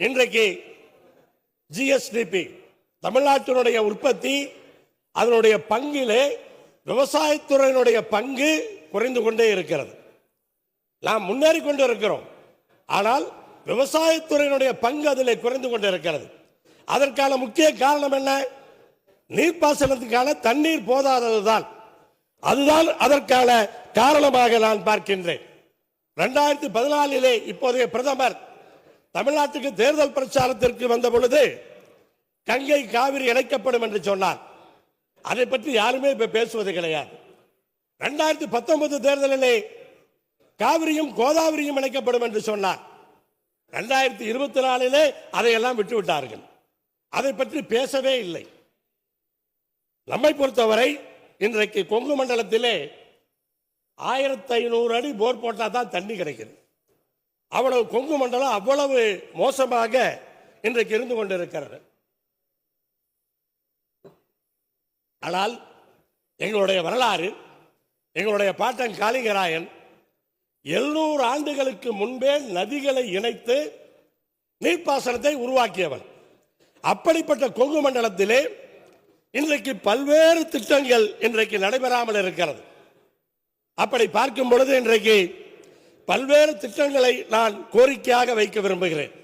இன்றைக்கு ஜிஎஸ்டிபி தமிழ்நாட்டினுடைய உற்பத்தி அதனுடைய பங்கிலே விவசாயத்துறையினுடைய பங்கு குறைந்து கொண்டே இருக்கிறது. நாம் முன்னேறி கொண்டு இருக்கிறோம். ஆனால் விவசாயத்துறையினுடைய பங்கு அதில் குறைந்து கொண்டு இருக்கிறது. அதற்கான முக்கிய காரணம் என்ன? நீர்ப்பாசனத்துக்கான தண்ணீர் போதாதது தான் அதுதான் அதற்கான காரணமாக நான் பார்க்கின்றேன். ரெண்டாயிரத்தி பதினாலிலே இப்போதைய பிரதமர் தமிழ்நாட்டுக்கு தேர்தல் பிரச்சாரத்திற்கு வந்த பொழுது கங்கை காவிரி இணைக்கப்படும் என்று சொன்னார். அதை பற்றி யாருமே இப்ப பேசுவது கிடையாது. ரெண்டாயிரத்தி பத்தொன்பது தேர்தலிலே காவிரியும் கோதாவரியும் இணைக்கப்படும் என்று சொன்னார். ரெண்டாயிரத்தி இருபத்தி நாலிலே அதையெல்லாம் விட்டு விட்டார்கள். அதை பற்றி பேசவே இல்லை. நம்மை பொறுத்தவரை இன்றைக்கு கொங்கு மண்டலத்திலே ஆயிரத்தி ஐநூறு அடி போர் போட்டால் தான் தண்ணி கிடைக்குது. அவ்வளவு கொங்கு மண்டலம் அவ்வளவு மோசமாக இன்றைக்கு இருந்து கொண்டிருக்கிறது. ஆனால் எங்களுடைய வரலாறு எங்களுடைய பாட்டன் காளிங்கராயன் எழுநூறு ஆண்டுகளுக்கு முன்பே நதிகளை இணைத்து நீர்ப்பாசனத்தை உருவாக்கியவன். அப்படிப்பட்ட கொங்கு மண்டலத்திலே இன்றைக்கு பல்வேறு திட்டங்கள் இன்றைக்கு நடைபெறாமல் இருக்கிறது. அப்படி பார்க்கும் பொழுது இன்றைக்கு பல்வேறு திட்டங்களை நான் கோரிக்கையாக வைக்க விரும்புகிறேன்.